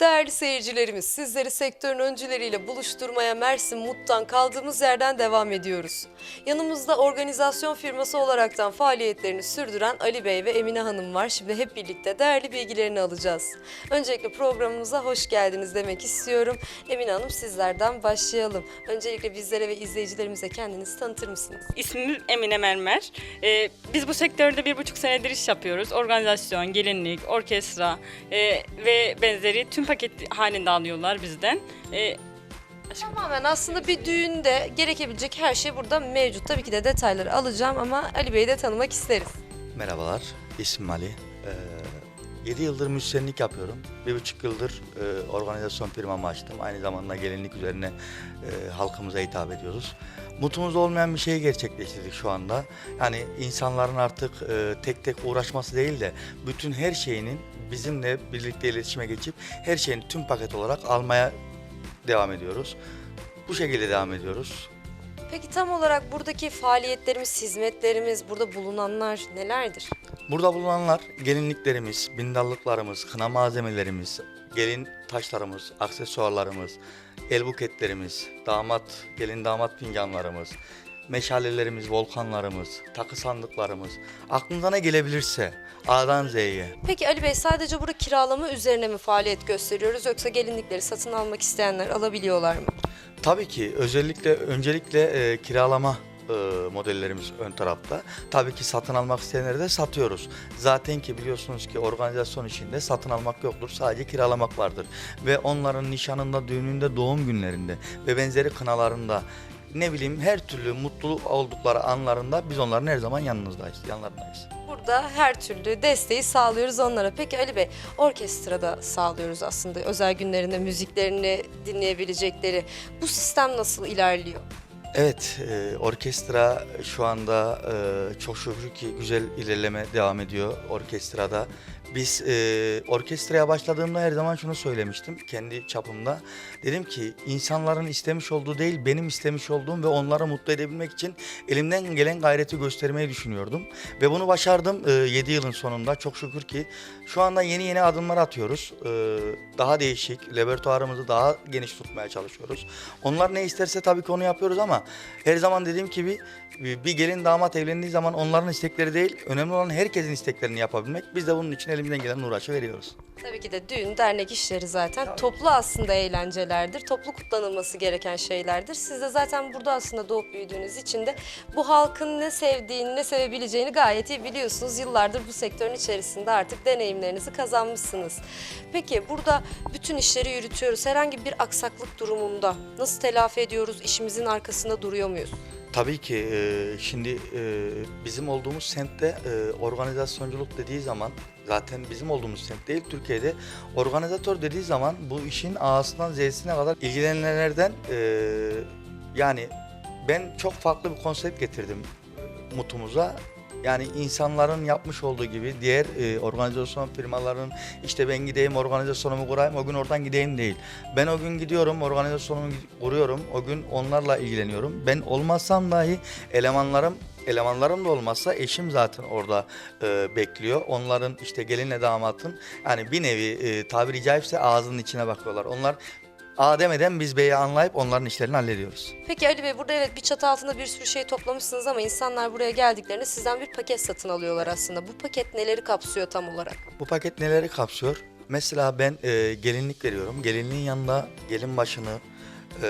Değerli seyircilerimiz, sizleri sektörün öncüleriyle buluşturmaya Mersin Mut'tan kaldığımız yerden devam ediyoruz. Yanımızda organizasyon firması olaraktan faaliyetlerini sürdüren Ali Bey ve Emine Hanım var. Şimdi hep birlikte değerli bilgilerini alacağız. Öncelikle programımıza hoş geldiniz demek istiyorum. Emine Hanım sizlerden başlayalım. Öncelikle bizlere ve izleyicilerimize kendinizi tanıtır mısınız? İsmim Emine Mermer. Ee, biz bu sektörde bir buçuk senedir iş yapıyoruz. Organizasyon, gelinlik, orkestra e, ve benzeri tüm paket halinde alıyorlar bizden. Ee, Tamamen aslında bir düğünde gerekebilecek her şey burada mevcut. Tabii ki de detayları alacağım ama Ali Bey'i de tanımak isteriz. Merhabalar, ismim Ali. Ee, 7 yıldır müzisyenlik yapıyorum. Bir buçuk yıldır e, organizasyon firmamı açtım. Aynı zamanda gelinlik üzerine e, halkımıza hitap ediyoruz. Mutumuz olmayan bir şeyi gerçekleştirdik şu anda. Yani insanların artık e, tek tek uğraşması değil de bütün her şeyinin bizimle birlikte iletişime geçip her şeyini tüm paket olarak almaya devam ediyoruz. Bu şekilde devam ediyoruz. Peki tam olarak buradaki faaliyetlerimiz, hizmetlerimiz, burada bulunanlar nelerdir? Burada bulunanlar gelinliklerimiz, bindallıklarımız, kına malzemelerimiz, gelin taşlarımız, aksesuarlarımız, el buketlerimiz, damat, gelin damat fincanlarımız, meşalelerimiz, volkanlarımız, takı sandıklarımız, aklınıza ne gelebilirse A'dan Z'ye. Peki Ali Bey sadece burada kiralama üzerine mi faaliyet gösteriyoruz yoksa gelinlikleri satın almak isteyenler alabiliyorlar mı? Tabii ki özellikle öncelikle e, kiralama e, modellerimiz ön tarafta. Tabii ki satın almak isteyenleri de satıyoruz. Zaten ki biliyorsunuz ki organizasyon içinde satın almak yoktur. Sadece kiralamak vardır. Ve onların nişanında, düğününde, doğum günlerinde ve benzeri kınalarında ne bileyim her türlü mutlu oldukları anlarında biz onların her zaman yanınızdayız, yanlarındayız. Burada her türlü desteği sağlıyoruz onlara. Peki Ali Bey, orkestrada sağlıyoruz aslında özel günlerinde müziklerini dinleyebilecekleri. Bu sistem nasıl ilerliyor? Evet, e, orkestra şu anda e, çok şükür ki güzel ilerleme devam ediyor orkestrada. Biz e, orkestraya başladığımda her zaman şunu söylemiştim kendi çapımda. Dedim ki insanların istemiş olduğu değil benim istemiş olduğum ve onları mutlu edebilmek için elimden gelen gayreti göstermeyi düşünüyordum. Ve bunu başardım 7 yılın sonunda çok şükür ki. Şu anda yeni yeni adımlar atıyoruz. E, daha değişik, repertuarımızı daha geniş tutmaya çalışıyoruz. Onlar ne isterse tabii ki onu yapıyoruz ama her zaman dediğim gibi bir gelin damat evlendiği zaman onların istekleri değil, önemli olan herkesin isteklerini yapabilmek. Biz de bunun için elimizden gelen uğraşı veriyoruz. Tabii ki de düğün, dernek işleri zaten toplu aslında eğlencelerdir. Toplu kutlanılması gereken şeylerdir. Siz de zaten burada aslında doğup büyüdüğünüz için de bu halkın ne sevdiğini, ne sevebileceğini gayet iyi biliyorsunuz. Yıllardır bu sektörün içerisinde artık deneyimlerinizi kazanmışsınız. Peki burada bütün işleri yürütüyoruz. Herhangi bir aksaklık durumunda nasıl telafi ediyoruz? İşimizin arkasında duruyor muyuz? Tabii ki e, şimdi e, bizim olduğumuz semtte e, organizasyonculuk dediği zaman zaten bizim olduğumuz semt değil Türkiye'de organizatör dediği zaman bu işin A'sından Z'sine kadar ilgilenenlerden yani ben çok farklı bir konsept getirdim mutumuza. Yani insanların yapmış olduğu gibi diğer e, organizasyon firmalarının işte ben gideyim organizasyonumu kurayım o gün oradan gideyim değil. Ben o gün gidiyorum organizasyonumu kuruyorum o gün onlarla ilgileniyorum. Ben olmazsam dahi elemanlarım elemanlarım da olmazsa eşim zaten orada e, bekliyor. Onların işte gelinle damatın yani bir nevi e, tabiri caizse ağzının içine bakıyorlar. Onlar A demeden biz B'yi anlayıp onların işlerini hallediyoruz. Peki Ali Bey burada evet bir çatı altında bir sürü şey toplamışsınız ama insanlar buraya geldiklerinde sizden bir paket satın alıyorlar aslında. Bu paket neleri kapsıyor tam olarak? Bu paket neleri kapsıyor? Mesela ben e, gelinlik veriyorum. Gelinliğin yanında gelin başını, e,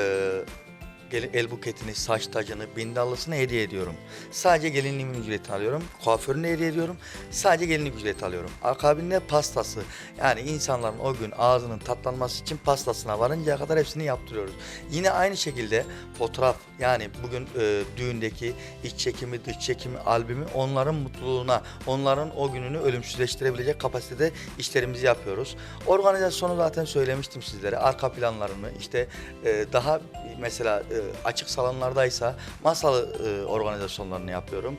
el buketini, saç tacını, bindallısını hediye ediyorum. Sadece gelinliğimin ücretini alıyorum. Kuaförünü hediye ediyorum. Sadece gelinlik ücreti alıyorum. Akabinde pastası. Yani insanların o gün ağzının tatlanması için pastasına varıncaya kadar hepsini yaptırıyoruz. Yine aynı şekilde fotoğraf yani bugün e, düğündeki iç çekimi, dış çekimi, albümü onların mutluluğuna, onların o gününü ölümsüzleştirebilecek kapasitede işlerimizi yapıyoruz. Organizasyonu zaten söylemiştim sizlere. Arka planlarını işte e, daha mesela e, açık salonlardaysa masalı e, organizasyonlarını yapıyorum.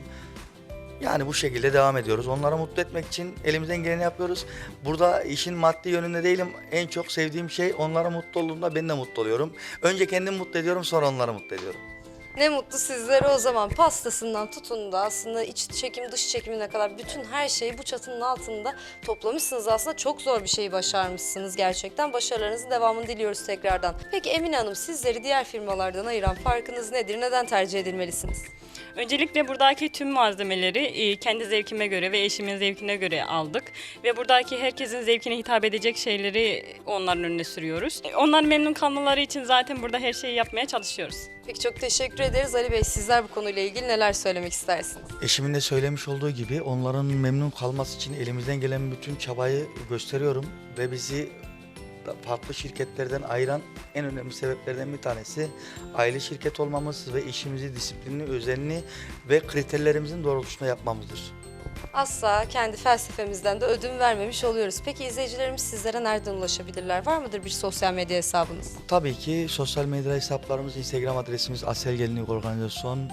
Yani bu şekilde devam ediyoruz. Onları mutlu etmek için elimizden geleni yapıyoruz. Burada işin maddi yönünde değilim. En çok sevdiğim şey onlara mutlu olduğunda ben de mutlu oluyorum. Önce kendimi mutlu ediyorum sonra onları mutlu ediyorum. Ne mutlu sizlere o zaman pastasından tutun da aslında iç çekim dış çekimine kadar bütün her şeyi bu çatının altında toplamışsınız. Aslında çok zor bir şeyi başarmışsınız gerçekten. Başarılarınızın devamını diliyoruz tekrardan. Peki Emine Hanım sizleri diğer firmalardan ayıran farkınız nedir? Neden tercih edilmelisiniz? Öncelikle buradaki tüm malzemeleri e, kendi zevkime göre ve eşimin zevkine göre aldık. Ve buradaki herkesin zevkine hitap edecek şeyleri onların önüne sürüyoruz. E, Onlar memnun kalmaları için zaten burada her şeyi yapmaya çalışıyoruz. Peki çok teşekkür ederiz. Ali Bey sizler bu konuyla ilgili neler söylemek istersiniz? Eşimin de söylemiş olduğu gibi onların memnun kalması için elimizden gelen bütün çabayı gösteriyorum ve bizi farklı şirketlerden ayıran en önemli sebeplerden bir tanesi aile şirket olmamız ve işimizi disiplinli, özenli ve kriterlerimizin doğrultusunda yapmamızdır. Asla kendi felsefemizden de ödün vermemiş oluyoruz. Peki izleyicilerimiz sizlere nereden ulaşabilirler? Var mıdır bir sosyal medya hesabınız? Tabii ki sosyal medya hesaplarımız, Instagram adresimiz Asel Gelinlik Organizasyon, e,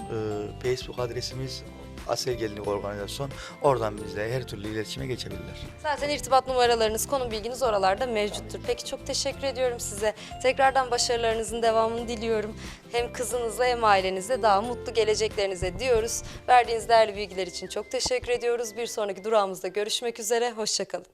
Facebook adresimiz Asel Gelinlik Organizasyon. Oradan bizle her türlü iletişime geçebilirler. Zaten irtibat numaralarınız, konum bilginiz oralarda mevcuttur. Peki çok teşekkür ediyorum size. Tekrardan başarılarınızın devamını diliyorum. Hem kızınızla hem ailenizle daha mutlu geleceklerinize diyoruz. Verdiğiniz değerli bilgiler için çok teşekkür ediyoruz. Bir sonraki durağımızda görüşmek üzere. Hoşçakalın.